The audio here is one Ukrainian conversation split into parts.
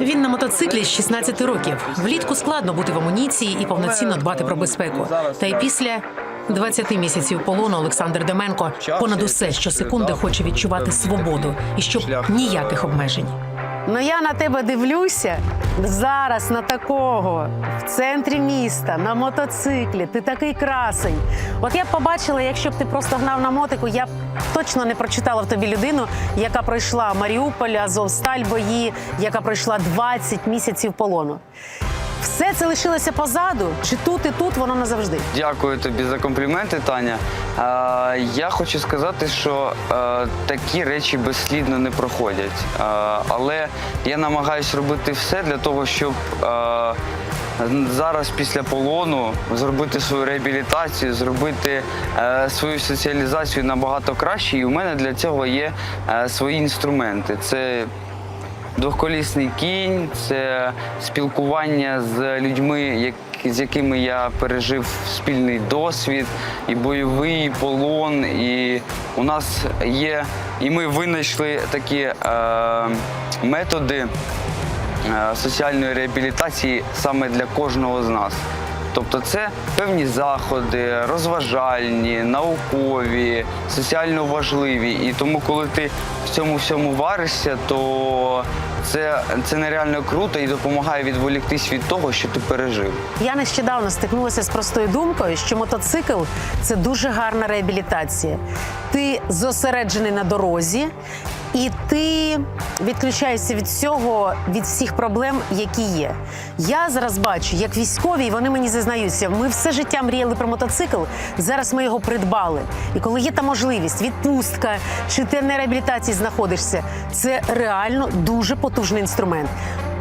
Він на мотоциклі з 16 років. Влітку складно бути в амуніції і повноцінно дбати про безпеку. Та й після 20 місяців полону Олександр Деменко понад усе що секунди хоче відчувати свободу і щоб ніяких обмежень. Ну я на тебе дивлюся зараз на такого в центрі міста на мотоциклі. Ти такий красень. От я б побачила, якщо б ти просто гнав на мотику, я б точно не прочитала в тобі людину, яка пройшла Маріуполь, Азовсталь бої, яка пройшла 20 місяців полону. Все це лишилося позаду, чи тут і тут воно назавжди. Дякую тобі за компліменти, Таня. Е, я хочу сказати, що е, такі речі безслідно не проходять. Е, але я намагаюся робити все для того, щоб е, зараз після полону зробити свою реабілітацію, зробити е, свою соціалізацію набагато краще. І у мене для цього є е, свої інструменти. Це Двохколісний кінь це спілкування з людьми, з якими я пережив спільний досвід, і бойовий, і полон. І у нас є, і ми винайшли такі е, методи е, соціальної реабілітації саме для кожного з нас. Тобто це певні заходи, розважальні, наукові, соціально важливі. І тому, коли ти в цьому всьому варишся, то це, це нереально круто і допомагає відволіктись від того, що ти пережив. Я нещодавно стикнулася з простою думкою, що мотоцикл це дуже гарна реабілітація. Ти зосереджений на дорозі, і ти відключаєшся від всього, від всіх проблем, які є. Я зараз бачу, як військові, і вони мені зізнаються, ми все життя мріяли про мотоцикл. Зараз ми його придбали. І коли є та можливість, відпустка чи ти на реабілітації знаходишся, це реально дуже потужний інструмент.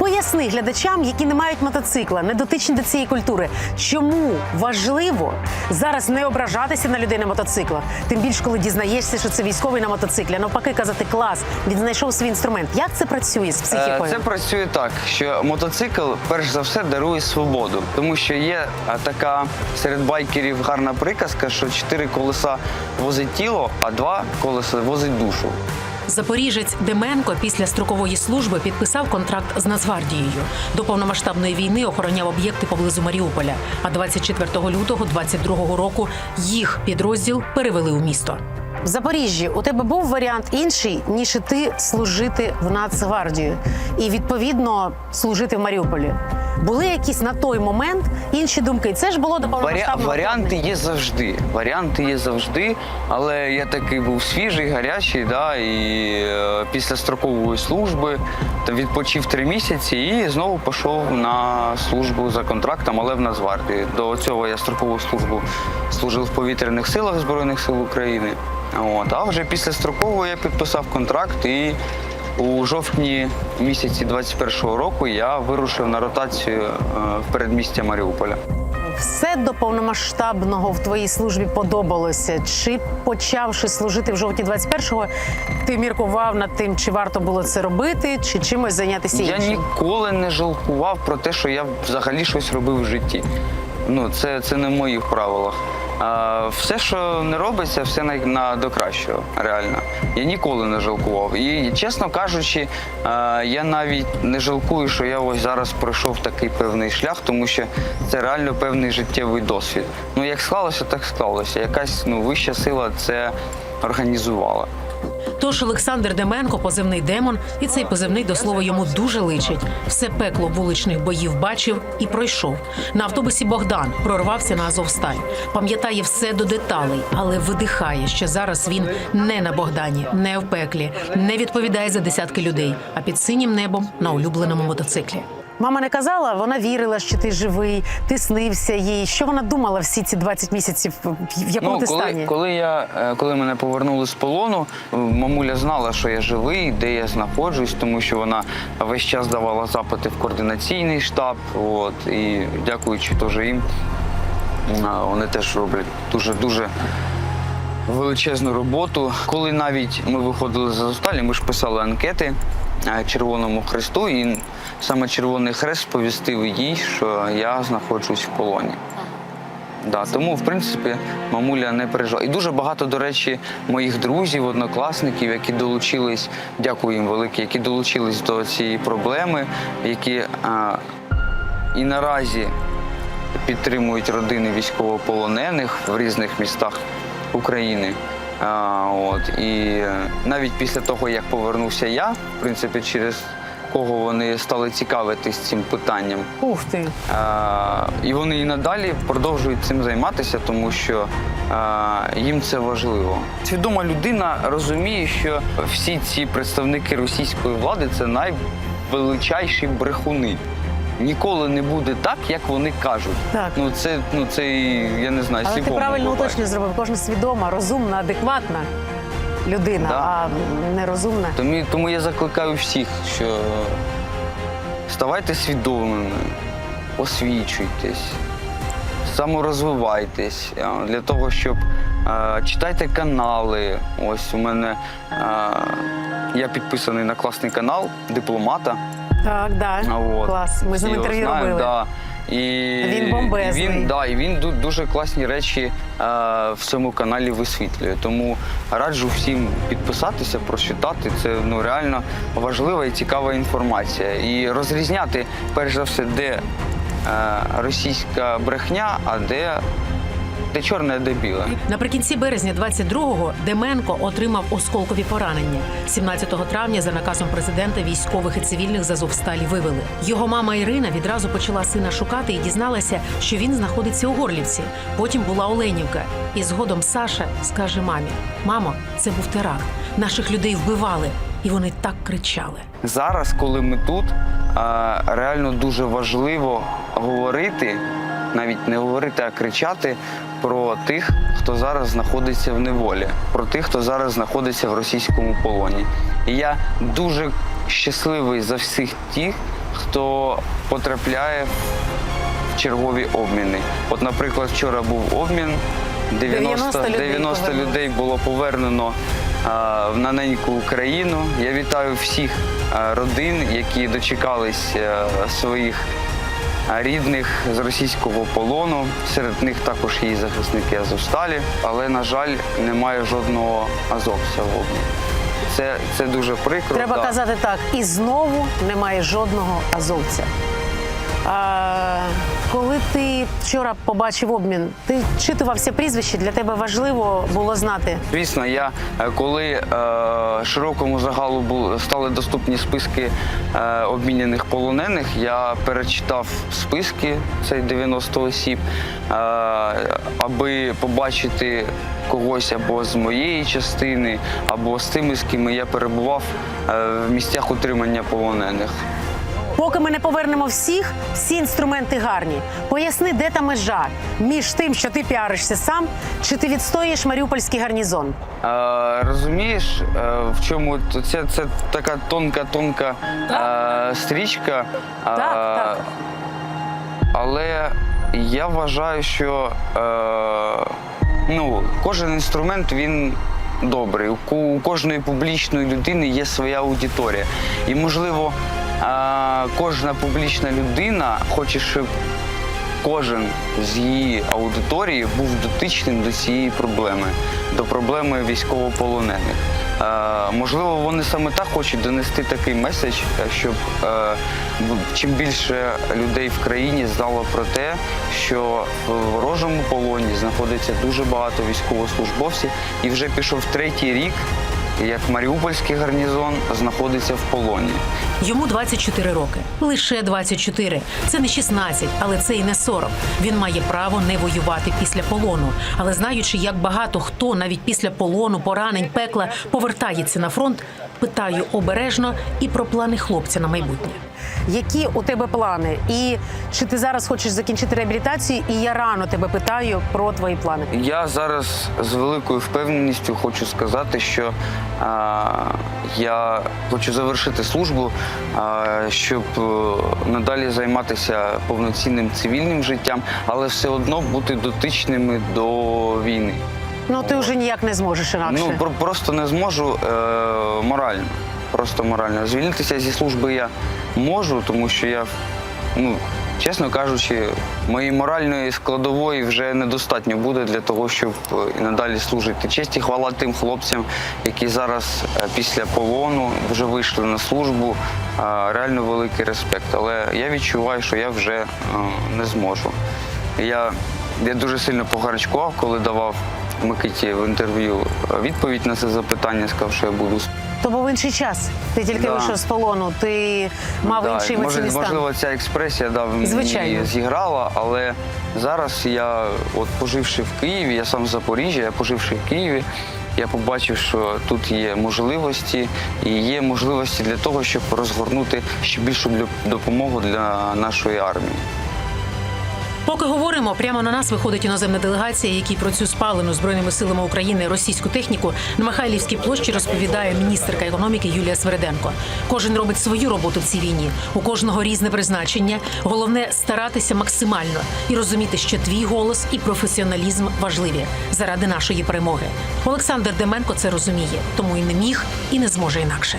Поясни глядачам, які не мають мотоцикла, не дотичні до цієї культури, чому важливо зараз не ображатися на людей на мотоциклах, тим більше коли дізнаєшся, що це військовий на мотоциклі, а навпаки казати клас, він знайшов свій інструмент. Як це працює з Е, психікою? Це працює так, що мотоцикл перш за все дарує свободу, тому що є е, така серед байкерів гарна приказка, що чотири колеса возить тіло, а два колеса возить душу. Запоріжець Деменко після строкової служби підписав контракт з Нацгвардією. До повномасштабної війни охороняв об'єкти поблизу Маріуполя. А 24 лютого 22 року їх підрозділ перевели у місто. В Запоріжжі у тебе був варіант інший, ніж іти служити в Нацгвардію і відповідно служити в Маріуполі. Були якісь на той момент інші думки. Це ж було до повномасштабного Варіанти є завжди. Варіанти є завжди, але я такий був свіжий, гарячий, да, і е, після строкової служби та відпочив три місяці і знову пішов на службу за контрактом, але в Нацгвардії. До цього я строкову службу служив в повітряних силах Збройних сил України. От, а вже після строкової я підписав контракт і. У жовтні місяці 21-го року я вирушив на ротацію е, в передмістя Маріуполя. Все до повномасштабного в твоїй службі подобалося. Чи почавши служити в жовтні 21-го, ти міркував над тим, чи варто було це робити, чи чимось зайнятися Я ніколи не жалкував про те, що я взагалі щось робив в житті. Ну, це, це не в моїх правилах. Все, що не робиться, все на, на до кращого, реально. Я ніколи не жалкував. І чесно кажучи, я навіть не жалкую, що я ось зараз пройшов такий певний шлях, тому що це реально певний життєвий досвід. Ну як склалося, так склалося. Якась ну, вища сила це організувала. Тож Олександр Деменко, позивний демон, і цей позивний до слова йому дуже личить. Все пекло вуличних боїв бачив і пройшов. На автобусі Богдан прорвався на Азовсталь. Пам'ятає все до деталей, але видихає, що зараз він не на Богдані, не в пеклі, не відповідає за десятки людей, а під синім небом на улюбленому мотоциклі. Мама не казала, вона вірила, що ти живий, ти снився їй. Що вона думала всі ці 20 місяців, в якому ти Ну, коли, стані? коли я е, коли мене повернули з полону, мамуля знала, що я живий, де я знаходжусь, тому що вона весь час давала запити в координаційний штаб. От і дякуючи теж їм, вони теж роблять дуже дуже. Величезну роботу. Коли навіть ми виходили з Азовсталі, ми ж писали анкети Червоному Хресту, і саме Червоний Хрест сповістив їй, що я знаходжусь в полоні. Да, тому, в принципі, мамуля не пережила. І дуже багато, до речі, моїх друзів, однокласників, які долучились, дякую їм велике, які долучились до цієї проблеми, які а, і наразі підтримують родини військовополонених в різних містах України. А, от, і навіть після того, як повернувся я, в принципі, через кого вони стали цікавитись цим питанням. Ух ти. Е, І вони і надалі продовжують цим займатися, тому що е, їм це важливо. Свідома людина розуміє, що всі ці представники російської влади це найвеличайші брехуни. Ніколи не буде так, як вони кажуть. Так. Ну це ну це я не знаю. Але ти правильно буває. уточнення зробив. Кожна свідома, розумна, адекватна людина, Да. а нерозумна. Тому, тому я закликаю всіх, що ставайте свідомими, освічуйтесь, саморозвивайтесь е, для того, щоб е, читайте канали. Ось у мене е, я підписаний на класний канал дипломата. Так, да. А От. Клас. Ми з ним Всі його інтерв'ю знають, робили. Да. І Він бомбезний. І він, да, і він ду- дуже класні речі е, в цьому каналі висвітлює. Тому раджу всім підписатися, прочитати. Це ну, реально важлива і цікава інформація. І розрізняти, перш за все, де е, російська брехня, а де, де чорне, де біле. Наприкінці березня 22-го Деменко отримав осколкові поранення. 17 травня за наказом президента військових і цивільних з Азовсталі вивели. Його мама Ірина відразу почала сина шукати і дізналася, що він знаходиться у Горлівці. Потім була Оленівка. І згодом Саша скаже мамі: Мамо, це був теракт. Наших людей вбивали, і вони так кричали. Зараз, коли ми тут, реально дуже важливо говорити, навіть не говорити, а кричати про тих, хто зараз знаходиться в неволі, про тих, хто зараз знаходиться в російському полоні. І я дуже щасливий за всіх тих, хто потрапляє в чергові обміни. От, наприклад, вчора був обмін. 90, 90 людей 90 людей було повернено а, в наненьку Україну. Я вітаю всіх а, родин, які дочекались е, своїх рідних з російського полону. Серед них також є захисники Азовсталі, але, на жаль, немає жодного азовця в обміні. Це, це дуже прикро. Треба да. казати так. І знову немає жодного азовця. А, коли ти вчора побачив обмін, ти читувався прізвище, для тебе важливо було знати. Звісно, я е, коли е, широкому загалу бу- стали доступні списки е, обміняних полонених, я перечитав списки цей 90 осіб, е, аби побачити когось або з моєї частини, або з тими, з ким я перебував е, в місцях утримання полонених. Поки ми не повернемо всіх, всі інструменти гарні. Поясни, де та межа між тим, що ти піаришся сам, чи ти відстоїш маріупольський гарнізон. Е, розумієш, е, в чому це, це така тонка-тонка е, стрічка. Е, Так, так. Але я вважаю, що е, ну, кожен інструмент він добрий. У, кожної публічної людини є своя аудиторія. І, можливо, кожна публічна людина хоче, щоб кожен з її аудиторії був дотичним до цієї проблеми, до проблеми військовополонених. Можливо, вони саме так хочуть донести такий меседж, е, щоб е, чим більше людей в країні знало про те, що в ворожому полоні знаходиться дуже багато військовослужбовців, і вже пішов третій рік, як Маріупольський гарнізон знаходиться в полоні. Йому 24 роки. Лише 24. Це не 16, але це і не 40. Він має право не воювати після полону. Але знаючи, як багато хто навіть після полону, поранень, пекла повертається на фронт, питаю обережно і про плани хлопця на майбутнє. Які у тебе плани? І чи ти зараз хочеш закінчити реабілітацію? І я рано тебе питаю про твої плани. Я зараз з великою впевненістю хочу сказати, що а, я хочу завершити службу, а, щоб е, надалі займатися повноцінним цивільним життям, але все одно бути дотичними до війни. Ну ти вже ніяк не зможеш інакше. Ну просто не зможу е, морально. Просто морально. Звільнитися зі служби я можу, тому що я ну, чесно кажучи, моєї моральної складової вже недостатньо буде для того, щоб е, і надалі служити. Честь і хвала тим хлопцям, які зараз е, після полону вже вийшли на службу. Реально великий респект. Але я відчуваю, що я вже е, не зможу. Я, я дуже сильно погарячкував, коли давав Микиті в інтерв'ю відповідь на це запитання, сказав, що я буду То був інший час. Ти тільки Да. вийшов з полону, ти мав Да, інший може, емоційний стан. можливо, ця експресія да, мені зіграла, але зараз я, от поживши в Києві, я сам з Запоріжжя, я поживши в Києві, я побачив, що тут є можливості і є можливості для того, щоб розгорнути ще більшу допомогу для нашої армії. Поки говоримо, прямо на нас виходить іноземна делегація, якій про цю спалену збройними силами України російську техніку на Михайлівській площі розповідає міністерка економіки Юлія Свереденко. Кожен робить свою роботу в цій війні. У кожного різне призначення. Головне старатися максимально і розуміти, що твій голос і професіоналізм важливі заради нашої перемоги. Олександр Деменко це розуміє, тому і не міг, і не зможе інакше.